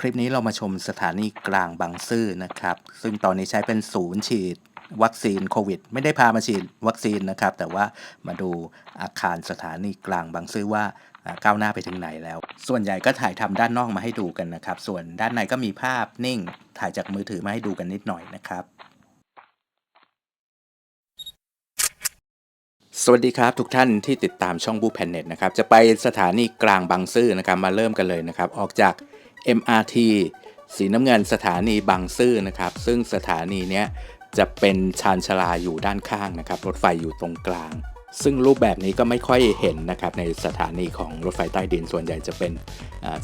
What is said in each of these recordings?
คลิปนี้เรามาชมสถานีกลางบางซื่อนะครับ ซึ่งตอนนี้ใช้เป็นศูนย์ฉีดวัคซีนโควิด ไม่ได้พามาฉีดวัคซีนนะครับ แต่ว่ามาดูอาคารสถานีกลางบางซื่อว่าก้าวหน้าไปถึงไหนแล้ว ส่วนใหญ่ก็ถ่ายทำด้านนอกมาให้ดูกันนะครับ ส่วนด้านในก็มีภาพนิ่ง ถ่ายจากมือถือมาให้ดูกันนิดหน่อยนะครับ สวัสดีครับทุกท่านที่ติดตามช่องบูแพนเน็ตนะครับ จะไปสถานีกลางบางซื่อนะครับ มาเริ่มกันเลยนะครับ ออกจาก MRT สีน้ำเงินสถานีบางซื่อนะครับ ซึ่งสถานีเนี้ยจะเป็นชานชาลาอยู่ด้านข้างนะครับ รถไฟอยู่ตรงกลาง ซึ่งรูปแบบนี้ก็ไม่ค่อยเห็นนะครับในสถานีของรถไฟใต้ดินส่วนใหญ่จะเป็น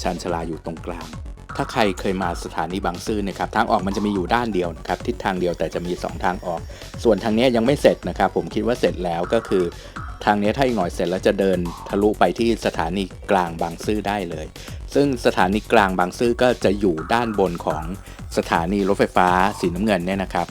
ชานชาลาอยู่ตรงกลาง ถ้าใครเคยมาสถานีบางซื่อนะครับทางออกมันจะมีอยู่ด้านเดียวนะครับทิศทางเดียวแต่จะมี 2 ทางออก ส่วนทางนี้ยังไม่เสร็จนะครับ ผมคิดว่าเสร็จแล้วก็คือทางนี้ถ้าอีกหน่อยเสร็จแล้วจะเดินทะลุไปที่สถานีกลางบางซื่อได้เลย ซึ่งสถานีกลางบางซื่อก็จะอยู่ด้านบนของสถานีรถไฟฟ้าสีน้ำเงินเนี่ยนะครับ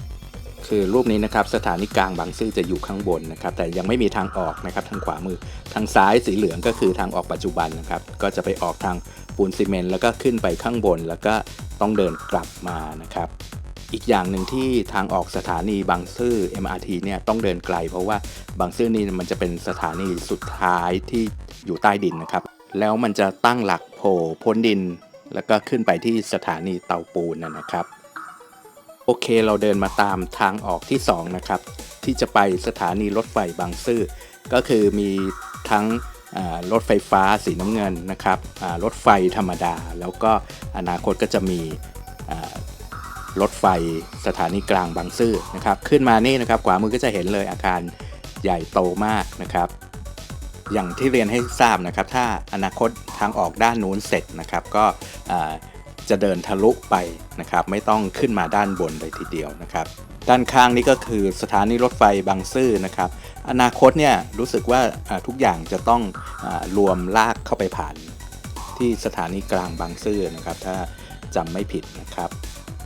คือรูปนี้นะครับสถานีกลางบางซื่อจะอยู่ข้างบนนะครับ แต่ยังไม่มีทางออกนะครับทางขวามือทางซ้ายสีเหลืองก็คือทางออกปัจจุบันนะครับ ก็จะไปออกทางปูนซีเมนต์แล้วก็ขึ้นไปข้างบนแล้วก็ต้องเดินกลับมานะครับ อีกอย่างหนึ่งที่ทางออกสถานีบางซื่อ MRT เนี่ยต้องเดินไกล เพราะว่าบางซื่อนี่มันจะเป็นสถานีสุดท้ายที่อยู่ใต้ดินนะครับ แล้วมันจะตั้งหลักโผล่พ้นดิน แล้วก็ขึ้นไปที่สถานีเตาปูนนะครับ โอเคเราเดินมาตามทางออกที่ 2 นะครับ ที่จะไปสถานีรถไฟบางซื่อก็คือมีทั้งรถไฟฟ้าสีน้ำเงินนะครับรถไฟธรรมดา แล้วก็อนาคตก็จะมีรถไฟสถานีกลางบางซื่อนะครับ ขึ้นมานี่นะครับขวามือก็จะเห็นเลยอาคารใหญ่โตมากนะครับ อย่างที่เรียนให้ทราบนะครับ ถ้าอนาคตทางออกด้านนู้นเสร็จนะครับ ก็จะเดินทะลุไปนะครับ ไม่ต้องขึ้นมาด้านบนเลยทีเดียวนะครับด้านข้างนี่ก็คือสถานีรถไฟบางซื่อนะครับ อนาคตเนี่ยรู้สึกว่าทุกอย่างจะต้องอรวมลากเข้าไปผ่านที่สถานีกลางบางซื่อนะครับ ถ้าจำไม่ผิดนะครับ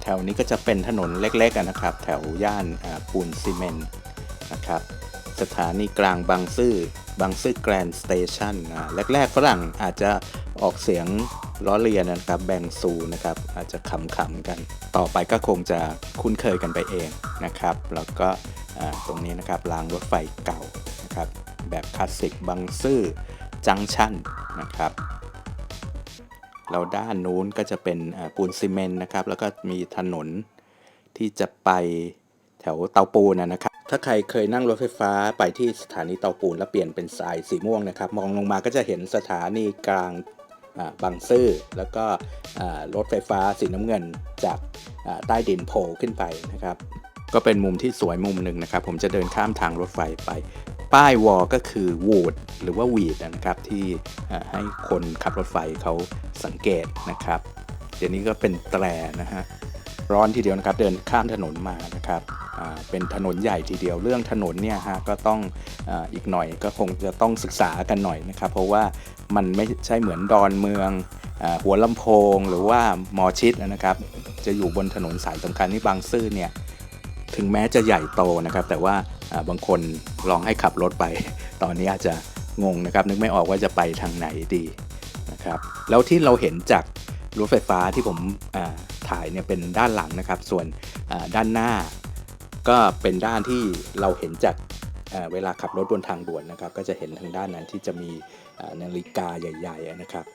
แถวนี้ก็จะเป็นถนนเล็กๆนะครับ แถวย่านปูนซีเมนต์นะครับ สถานีกลางบางซื่อบางซื่อแกรนด์สเตชันนะแรกๆฝรั่งอาจจะออกเสียงล้อเลียนนะครับแบงซูนะครับอาจจะขำๆกัน ต่อไปก็คงจะคุ้นเคยกันไปเองนะครับ แล้วก็ตรงนี้นะครับรางรถไฟเก่านะครับแบบคลาสสิกบางซื่อจังชันนะครับแล้วด้านนู้นก็จะเป็นปูนซีเมนต์นะครับ แล้วก็มีถนนที่จะไปแถวเตาปูนนะนะครับ ถ้าใครเคยนั่งรถไฟฟ้าไปที่สถานีเตาปูนแล้วเปลี่ยนเป็นสายสีม่วงนะครับ มองลงมาก็จะเห็นสถานีกลางบางซื่อแล้วก็รถไฟฟ้าสีน้ำเงินจากใต้ดินโผล่ขึ้นไปนะครับ ก็เป็นมุมที่สวยมุมหนึ่งนะครับ ผมจะเดินข้ามทางรถไฟไป ป้ายวอลก็คือวูดหรือว่าวีดนะครับ ที่ให้คนขับรถไฟเขาสังเกตนะครับ เดี๋ยวนี้ก็เป็นแตรนะฮะ ร้อนทีเดียวนะครับ เดินข้ามถนนมานะครับเป็นถนนใหญ่ทีเดียวเรื่องถนนเนี่ยฮะก็ต้องออีกหน่อยก็คงจะต้องศึกษากันหน่อยนะครับ เพราะว่ามันไม่ใช่เหมือนดอนเมืองอหัวลำโพงหรือว่ามอชิดนะครับ จะอยู่บนถนนสายสำคัญที่บางซื่อเนี่ยถึงแม้จะใหญ่โตนะครับ แต่ว่าบางคนลองให้ขับรถไป ตอนนี้อาจจะงงนะครับ นึกไม่ออกว่าจะไปทางไหนดีนะครับแล้วที่เราเห็นจากรถไฟฟ้าที่ผมอ ถ่ายเนี่ยเป็นด้านหลังนะครับ ส่วนด้านหน้าก็เป็นด้านที่เราเห็นจากเวลาขับรถบนทางด่วนนะครับ ก็จะเห็นทางด้านนั้นที่จะมีนาฬิกาใหญ่ ๆ นะครับ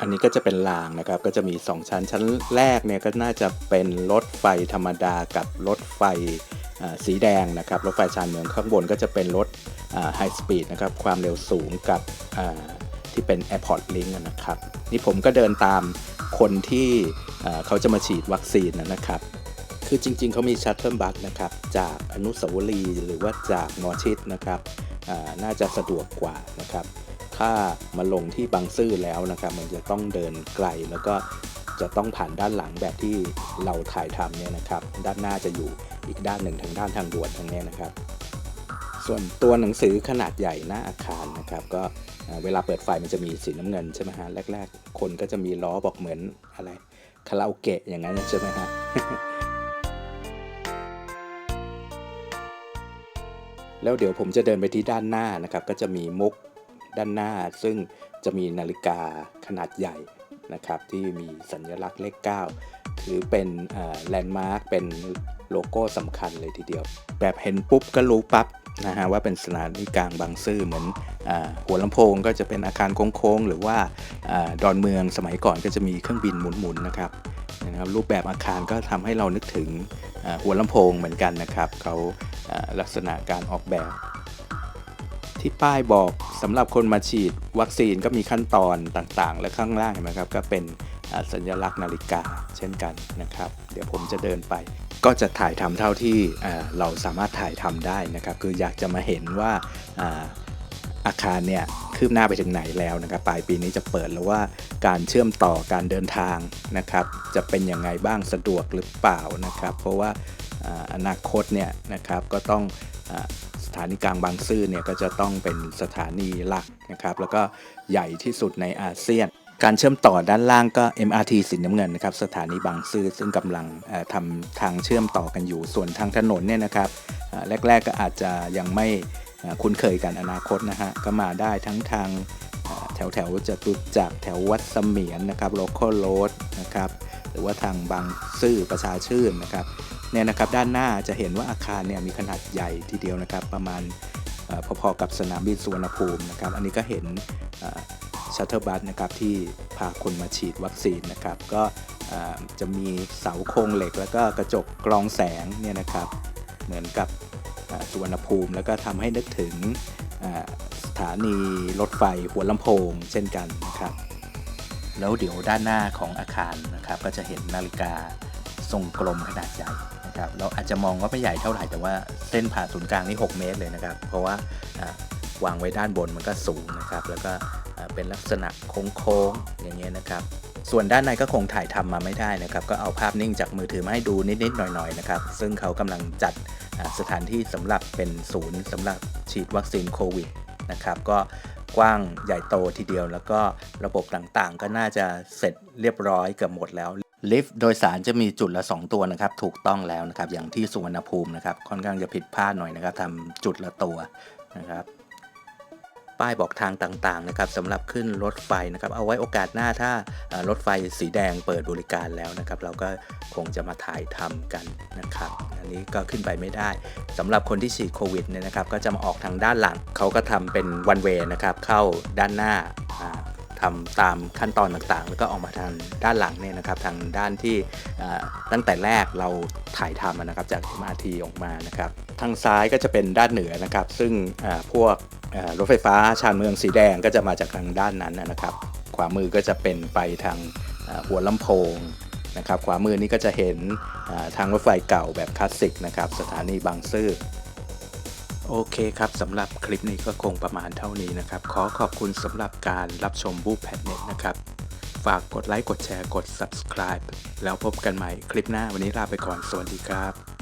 อันนี้ก็จะเป็นรางนะครับ ก็จะมี 2 ชั้น ชั้นแรกเนี่ยก็น่าจะเป็นรถไฟธรรมดากับรถไฟสีแดงนะครับ รถไฟชานเมืองข้างบนก็จะเป็นรถไฮสปีดนะครับ ความเร็วสูงกับที่เป็น Airport Link นะครับ นี่ผมก็เดินตาม คนที่เขาจะมาฉีดวัคซีนนะครับ คือจริงๆ เขามีชัตเทิลบัสนะครับ จากอนุสาวรีย์หรือว่าจากหมอชิดนะครับน่าจะสะดวกกว่านะครับ ถ้ามาลงที่บางซื่อแล้วนะครับ มันจะต้องเดินไกลแล้วก็จะต้องผ่านด้านหลังแบบที่เราถ่ายทำเนี่ยนะครับ ด้านหน้าจะอยู่อีกด้านหนึ่งทางด้านทางด่วนทางนี้นะครับ ส่วนตัวหนังสือขนาดใหญ่หน้าอาคารนะครับ ก็เวลาเปิดไฟมันจะมีสีน้ำเงินใช่ไหมฮะแรก ๆ คนก็จะมีล้อบอกเหมือนอะไรคาราโอเกะอย่างนั้นใช่ไหมฮะแล้วเดี๋ยวผมจะเดินไปที่ด้านหน้านะครับ ก็จะมีมุกด้านหน้า ซึ่งจะมีนาฬิกาขนาดใหญ่นะครับ ที่มีสัญลักษณ์เลข 9 ถือเป็นแลนด์มาร์คเป็นโลโก้สำคัญเลยทีเดียว แบบเห็นปุ๊บก็รู้ปั๊บ นะฮะว่าเป็นสถานีกลางบางซื่อเหมือนอหัวลำโพงก็จะเป็นอาคารโค้งๆหรือว่าอดอนเมืองสมัยก่อนก็จะมีเครื่องบินหมุนๆนะครับนะครับรูปแบบอาคารก็ทำให้เรานึกถึงหัวลำโพงเหมือนกันนะครับเขาลักษณะการออกแบบ ที่ป้ายบอกสำหรับคนมาฉีดวัคซีนก็มีขั้นตอนต่างๆ และข้างล่างเห็นไหมครับก็เป็น สัญลักษณ์นาฬิกาเช่นกันนะครับ เดี๋ยวผมจะเดินไป ก็จะถ่ายทำเท่าที่เราสามารถถ่ายทำได้นะครับ คืออยากจะมาเห็นว่าอาคารเนี่ยคืบหน้าไปถึงไหนแล้วนะครับ ปลายปีนี้จะเปิดแล้วว่าการเชื่อมต่อการเดินทางนะครับ จะเป็นยังไงบ้างสะดวกหรือเปล่านะครับ เพราะว่าอนาคตเนี่ยนะครับก็ต้องอสถานีกลางบางซื่อเนี่ยก็จะต้องเป็นสถานีหลักนะครับ แล้วก็ใหญ่ที่สุดในอาเซียน การเชื่อมต่อด้านล่างก็ MRT สีน้ำเงินนะครับสถานีบางซื่อซึ่งกำลังทำทางเชื่อมต่อกันอยู่ส่วนทางถนนเนี่ยนะครับแรกๆก็อาจจะยังไม่คุ้นเคยกันอนาคตนะฮะก็มาได้ทั้งทางแถวแถวๆจตุจักรแถววัดเสมียนนะครับโลคอลโรดนะครับหรือว่าทางบางซื่อประชาชื่นนะครับเนี่ยนะครับด้านหน้าจะเห็นว่าอาคารเนี่ยมีขนาดใหญ่ทีเดียวนะครับประมาณพอๆกับสนามบินสุวรรณภูมินะครับอันนี้ก็เห็น ชัตเตอร์บัสนะครับที่พาคนมาฉีดวัคซีนนะครับ ก็จะมีเสาโครงเหล็ก แล้วก็กระจกกรองแสงเนี่ยนะครับ เหมือนกับเอ่อสุวรรณภูมิ แล้วก็ทำให้นึกถึงสถานีรถไฟหัวลำโพงเช่นกันนะครับ แล้วเดี๋ยวด้านหน้าของอาคารนะครับ ก็จะเห็นนาฬิกาทรงกลมขนาดใหญ่นะครับเราอาจจะมองว่าไม่ใหญ่เท่าไหร่แต่ว่าเส้นผ่าศูนย์กลางนี่ 6 เมตรเลยนะครับ เพราะว่าวางไว้ด้านบนมันก็สูงนะครับ แล้วก็ เป็นลักษณะโค้งๆอย่างเงี้ยนะครับ ส่วนด้านในก็คงถ่ายทำมาไม่ได้นะครับ ก็เอาภาพนิ่งจากมือถือมาให้ดูนิดๆหน่อยๆนะครับ ซึ่งเขากำลังจัดสถานที่สำหรับเป็นศูนย์สำหรับฉีดวัคซีนโควิดนะครับก็กว้างใหญ่โตทีเดียว แล้วก็ระบบต่างๆ ก็น่าจะเสร็จเรียบร้อยเกือบหมดแล้วลิฟต์โดยสารจะมีจุดละ 2 ตัวนะครับ ถูกต้องแล้วนะครับ อย่างที่สุวรรณภูมินะครับ ค่อนข้างจะผิดพลาดหน่อยนะครับทำจุดละตัวนะครับ ป้ายบอกทางต่างๆนะครับสำหรับขึ้นรถไฟนะครับ เอาไว้โอกาสหน้าถ้ารถไฟสีแดงเปิดบริการแล้วนะครับ เราก็คงจะมาถ่ายทำกันนะครับ อันนี้ก็ขึ้นไปไม่ได้สำหรับคนที่ฉีดโควิดเนี่ยนะครับ ก็จะมาออกทางด้านหลังเขาก็ทำเป็นวันเวนะครับ เข้าด้านหน้าอ่าทำตามขั้นตอนต่างๆ แล้วก็ออกมาทางด้านหลังเนี่ยนะครับทางด้านที่ตั้งแต่แรกเราถ่ายทำนะครับจาก MRT ออกมานะครับทางซ้ายก็จะเป็นด้านเหนือนะครับ ซึ่งพวก รถไฟฟ้าชานเมืองสีแดงก็จะมาจากทางด้านนั้นนะครับ ขวามือก็จะเป็นไปทางหัวลำโพงนะครับขวามือนี้ก็จะเห็นทางรถไฟเก่าแบบคลาสสิกนะครับสถานีบางซื่อโอเคครับสำหรับคลิปนี้ก็คงประมาณเท่านี้นะครับ ขอขอบคุณสำหรับการรับชมบูแพนเน็ตนะครับ ฝากกดไลค์กดแชร์กด subscribe แล้วพบกันใหม่คลิปหน้าวันนี้ลาไปก่อน สวัสดีครับ